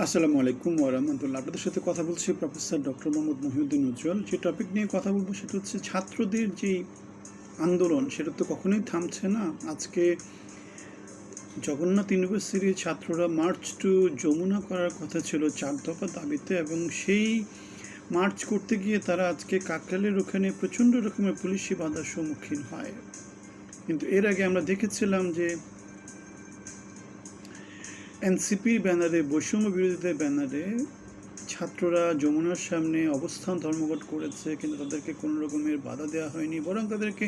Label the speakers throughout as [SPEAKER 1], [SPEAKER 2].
[SPEAKER 1] আসসালামু আলাইকুম ওরহমতুল্লাহ আপনাদের সাথে কথা বলছি প্রফেসর ডক্টর মোহাম্মদ মহিউদ্দিন উজ্জ্বল। যে টপিক নিয়ে কথা বলব সেটা হচ্ছে ছাত্রদের যে আন্দোলন, সেটা তো কখনোই থামছে না। আজকে জগন্নাথ ইউনিভার্সিটির ছাত্ররা মার্চ টু যমুনা করার কথা ছিল চার দফা দাবিতে এবং সেই মার্চ করতে গিয়ে তারা আজকে কাকরালের ওখানে প্রচণ্ড রকমের পুলিশি বাধার সম্মুখীন হয়। কিন্তু এর আগে আমরা দেখেছিলাম যে এনসিপির ব্যানারে, বৈষম্য বিরোধীদের ব্যানারে ছাত্ররা যমুনার সামনে অবস্থান ধর্মঘট করেছে, কিন্তু তাদেরকে কোনো রকমের বাধা দেওয়া হয়নি, বরং তাদেরকে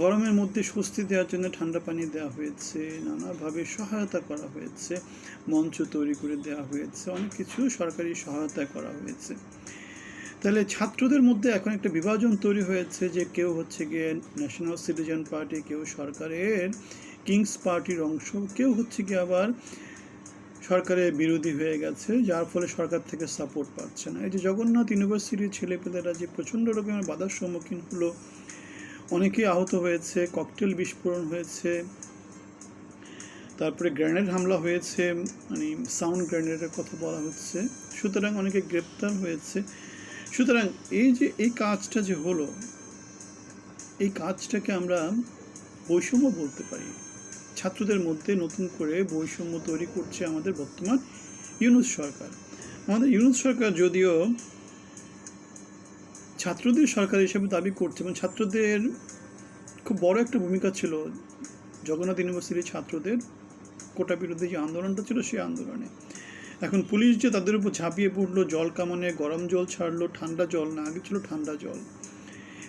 [SPEAKER 1] গরমের মধ্যে স্বস্তি দেওয়ার জন্য ঠান্ডা পানি দেওয়া হয়েছে, নানাভাবে সহায়তা করা হয়েছে, মঞ্চ তৈরি করে দেওয়া হয়েছে, অনেক কিছু সরকারি সহায়তা করা হয়েছে। তাহলে ছাত্রদের মধ্যে এখন একটা বিভাজন তৈরি হয়েছে যে কেউ হচ্ছে গিয়ে ন্যাশনাল সিটিজেন পার্টি কেউ সরকারের কিংস পার্টির অংশ, কেউ হচ্ছে গিয়ে আবার সরকারের বিরোধী হয়ে গেছে, যার ফলে সরকার থেকে সাপোর্ট পাচ্ছে না। এই যে জগন্নাথ ইউনিভার্সিটির ছেলেপেলেরা যে প্রচণ্ড রকমের বাধার সম্মুখীন হলো, অনেকেই আহত হয়েছে ককটেল বিস্ফোরণ হয়েছে, তারপরে গ্রেনেড হামলা হয়েছে মানে সাউন্ড গ্রেনেডের কথা বলা হচ্ছে, সুতরাং অনেকে গ্রেপ্তার হয়েছে। সুতরাং এই যে, এই কাজটা যে হলো, এই কাজটাকে আমরা বৈষম্য বলতে পারি। ছাত্রদের মধ্যে নতুন করে বৈষম্য তৈরি করছে আমাদের বর্তমান ইউনুস সরকার। আমাদের ইউনুস সরকার যদিও ছাত্রদের সরকার হিসেবে দাবি করছে এবং ছাত্রদের খুব বড় একটা ভূমিকা ছিল জগন্নাথ ইউনিভার্সিটির ছাত্রদের কোটা বিরোধী যে আন্দোলনটা ছিল সেই আন্দোলনে। এখন পুলিশ যে তাদের উপর ঝাঁপিয়ে পড়ল, জল কামানে গরম জল ছাড়লো, ঠান্ডা জল না, আগে ছিল ঠান্ডা জল।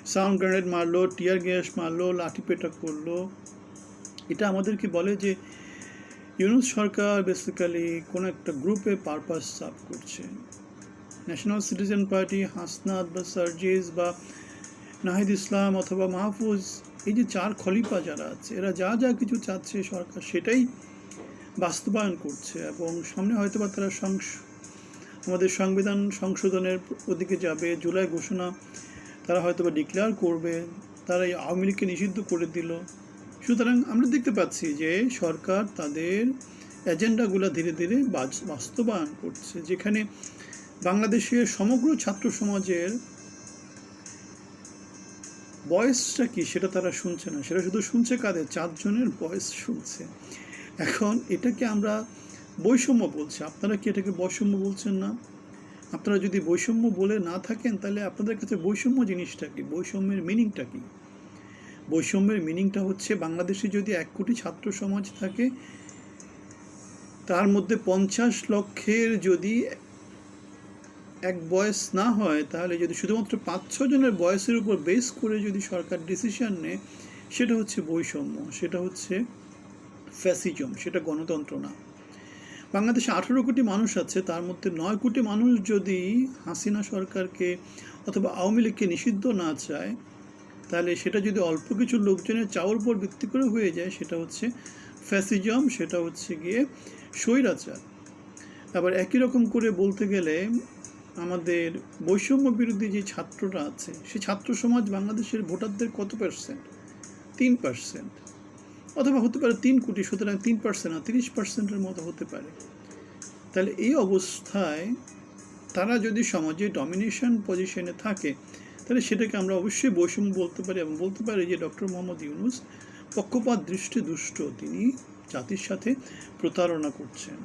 [SPEAKER 1] সাউন্ড গ্রেনেড মারলো, টিয়ার গ্যাস মারলো, লাঠি পেটা করল এটা আমাদেরকে বলে যে ইউনুস সরকার বেসিক্যালি কোনো একটা গ্রুপে পারপাস সার্ভ করছে। ন্যাশনাল সিটিজেন পার্টি হাসনাত বা সার্জিস বা নাহিদ ইসলাম অথবা মাহফুজ এই যে চার খলিফা যারা আছে, এরা যা যা কিছু চাচ্ছে সরকার সেটাই বাস্তবায়ন করছে এবং সামনে হয়তো বা তারা সংস আমাদের সংবিধান সংশোধনের ওদিকে যাবে, জুলাই ঘোষণা তারা হয়তো বা ডিক্লেয়ার করবে, তারা এই আওয়ামী লীগকে নিষিদ্ধ করে দিল। সুতরাং আমরা দেখতে পাচ্ছি যে সরকার তাদের এজেন্ডাগুলো ধীরে ধীরে বাস্তবায়ন করছে, যেখানে বাংলাদেশের সমগ্র ছাত্র সমাজের বয়সটা কি সেটা তারা শুনছে না, সেটা শুধু শুনছে কাদের? চারজনের বয়স শুনছে। এখন এটাকে আমরা বৈষম্য বলছি। আপনারা কি এটাকে বৈষম্য বলছেন না? আপনারা যদি বৈষম্য বলে না থাকেন তাহলে আপনাদের কাছে বৈষম্য জিনিসটা কি? বৈষম্যের মিনিংটা কি? বৈষম্যের মিনিংটা হচ্ছে বাংলাদেশে যদি এক কোটি ছাত্র সমাজ থাকে, তার মধ্যে পঞ্চাশ লক্ষের যদি এক বয়স না হয়, তাহলে যদি শুধুমাত্র পাঁচ জনের বয়সের উপর বেস করে যদি সরকার ডিসিশন নেয়, সেটা হচ্ছে বৈষম্য, সেটা হচ্ছে ফ্যাসিজম সেটা গণতন্ত্র না। বাংলাদেশে আঠেরো কোটি মানুষ আছে, তার মধ্যে নয় কোটি মানুষ যদি হাসিনা সরকারকে অথবা আওয়ামী লীগকে নিষিদ্ধ না চায় তাহলে সেটা যদি অল্প কিছু লোকজনের চাওয়ার উপর ভিত্তি করে হয়ে যায়, সেটা হচ্ছে ফ্যাসিজম, সেটা হচ্ছে গিয়ে স্বৈরাচার। আবার একই রকম করে বলতে গেলে আমাদের বৈষম্য বিরোধী যে ছাত্ররা আছে, সে ছাত্র সমাজ বাংলাদেশের ভোটারদের কত পার্সেন্ট তিন পার্সেন্ট অথবা হতে পারে তিন কোটি, সুতরাং তিন পার্সেন্ট না, তিরিশ পার্সেন্টের মতো হতে পারে। তাহলে এই অবস্থায় তারা যদি সমাজে ডমিনেশন পজিশনে থাকে তাহলে সেটাকে আমরা অবশ্যই বৈষম্য বলতে পারি এবং বলতে পারি যে ডক্টর মোহাম্মদ ইউনুস পক্ষপাত দৃষ্টি দুষ্ট তিনি জাতির সাথে প্রতারণা করছেন।